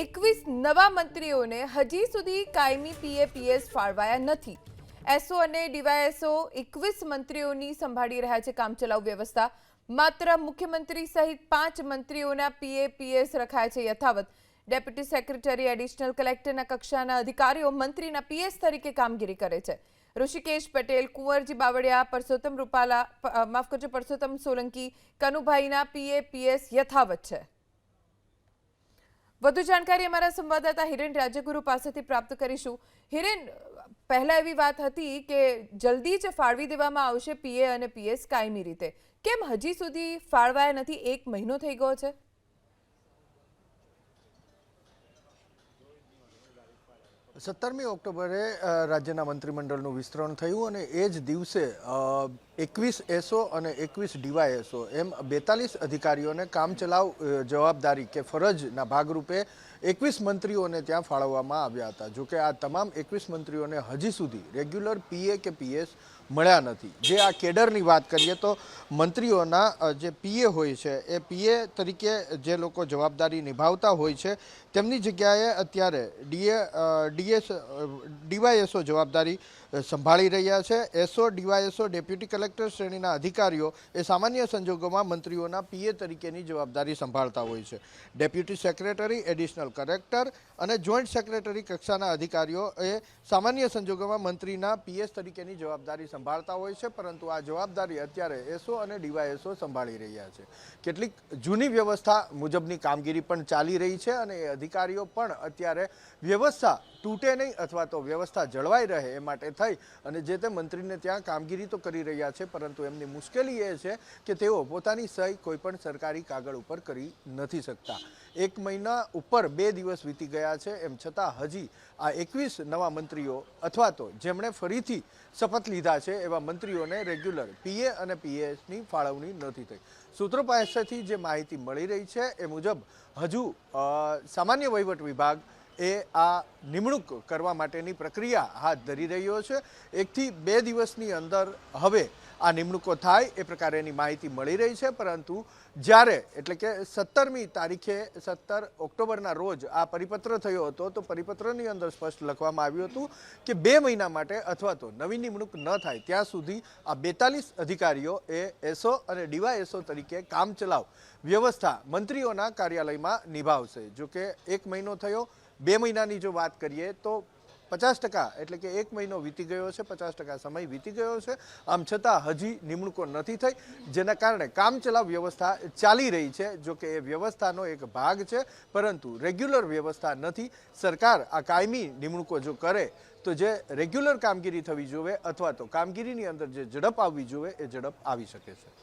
એકવીસ નવા મંત્રીઓને હજી સુધી કાયમી પીએપીએસ ફાળવાયા નથી. એસઓ અને ડીવાયએસઓ એકવીસ મંત્રીઓની સંભાળી રહ્યા છે કામચલાઉ વ્યવસ્થા. માત્ર મુખ્યમંત્રી સહિત પાંચ મંત્રીઓના પીએપીએસ રખાયા છે યથાવત. ડેપ્યુટી સેક્રેટરી, એડિશનલ કલેક્ટરના કક્ષાના અધિકારીઓ મંત્રીના પીએસ તરીકે કામગીરી કરે છે. ઋષિકેશ પટેલ, કુંવરજી બાવળિયા, પરસોત્તમ રૂપાલા માફ કરજો, પરસોત્તમ સોલંકી, કનુભાઈના પીએપીએસ યથાવત છે. વધુ જાણકારી અમારા સંવાદદાતા હિરેન રાજ્યગુરુ પાસેથી પ્રાપ્ત કરીશું. હિરેન, પહેલા એવી વાત હતી કે જલ્દી જ ફાળવી દેવામાં આવશે પીએ અને પીએસ કાયમી રીતે. કેમ હજી સુધી ફાળવાયા નથી? એક મહિનો થઈ ગયો છે. સત્તરમી ઓક્ટોબરે રાજ્યના મંત્રીમંડળનું વિસ્તરણ થયું અને એ જ દિવસે એકવીસ એસઓ અને એકવીસ ડીવાયએસઓ એમ બેતાલીસ અધિકારીઓને કામચલાઉ જવાબદારી કે ફરજના ભાગરૂપે એકવીસ મંત્રીઓને ત્યાં ફાળવવામાં આવ્યા હતા. જોકે આ તમામ એકવીસ મંત્રીઓને હજી સુધી રેગ્યુલર પીએ કે પીએસ મળ્યા નથી. જે આ કેડરની વાત કરીએ તો મંત્રીઓના જે પીએ હોય છે, એ પીએ તરીકે જે લોકો જવાબદારી નિભાવતા હોય છે, તેમની જગ્યાએ અત્યારે ડીએ ડીએસ, ડીવાયએસઓ જવાબદારી સંભાળી રહ્યા છે. એસઓ, ડીવાયએસઓ, ડેપ્યુટી કલેક્ટર શ્રેણીના અધિકારીઓ એ સામાન્ય સંજોગોમાં મંત્રીઓના પીએ તરીકેની જવાબદારી સંભાળતા હોય છે. ડેપ્યુટી સેક્રેટરી, એડિશનલ કલેક્ટર અને જોઈન્ટ સેક્રેટરી કક્ષાના અધિકારીઓ એ સામાન્ય સંજોગોમાં મંત્રીના પીએસ તરીકેની જવાબદારી સંભાળતા હોય છે, પરંતુ આ જવાબદારી અત્યારે એસઓ અને ડીવાયએસઓ સંભાળી રહ્યા છે. કેટલીક જૂની વ્યવસ્થા મુજબની કામગીરી પણ ચાલી રહી છે અને એ અધિકારીઓ પણ અત્યારે વ્યવસ્થા તૂટે નહીં અથવા તો વ્યવસ્થા જળવાઈ રહે એ માટે થઈ અને જે તે મંત્રીને ત્યાં કામગીરી તો કરી રહ્યા છે, પરંતુ એમની મુશ્કેલી એ છે કે તેઓ પોતાની સહી કોઈપણ સરકારી કાગળ ઉપર કરી નથી શકતા. એક મહિના ઉપર બે દિવસ વીતી ગયા છે, એમ છતાં હજી આ એકવીસ નવા મંત્રીઓ અથવા તો જેમણે ફરીથી શપથ લીધા છે, એવા મંત્રીઓને રેગ્યુલર પીએ અને પીએસની ફાળવણી નથી થઈ. સૂત્રો પાસેથી જે માહિતી મળી રહી છે, એ મુજબ હજુ સામાન્ય વહીવટ વિભાગ એ આ નિમણૂક કરવા માટેની પ્રક્રિયા હાથ ધરી રહ્યો છે. એકથી બે દિવસની અંદર હવે આ નિમણૂકો થાય એ પ્રકારેની માહિતી મળી રહી છે. પરંતુ જ્યારે, એટલે કે સત્તરમી તારીખે, સત્તર ઓક્ટોબરના રોજ આ પરિપત્ર થયો હતો, તો પરિપત્રની અંદર સ્પષ્ટ લખવામાં આવ્યું હતું કે બે મહિના માટે અથવા તો નવી નિમણૂક ન થાય, ત્યાં સુધી આ બેતાલીસ અધિકારીઓ એ એસઓ અને ડીવાયએસઓ તરીકે કામચલાઉ વ્યવસ્થા મંત્રીઓના કાર્યાલયમાં નિભાવશે. જો કે એક મહિનો થયો બે મહિનાની જો વાત કરીએ તો પચાસ ટકા એટલે કે એક મહિનો વીતી ગયો છે, પચાસ ટકા સમય વીતી ગયો છે. આમ છતાં હજી નિમણૂકો નથી થઈ, જેના કારણે કામચલાઉ વ્યવસ્થા ચાલી રહી છે. જો કે એ વ્યવસ્થાનો એક ભાગ છે, પરંતુ રેગ્યુલર વ્યવસ્થા નથી. સરકાર આ કાયમી નિમણૂકો જો કરે, તો જે રેગ્યુલર કામગીરી થવી જોઈએ અથવા તો કામગીરીની અંદર જે ઝડપ આવવી જોઈએ એ ઝડપ આવી શકે છે.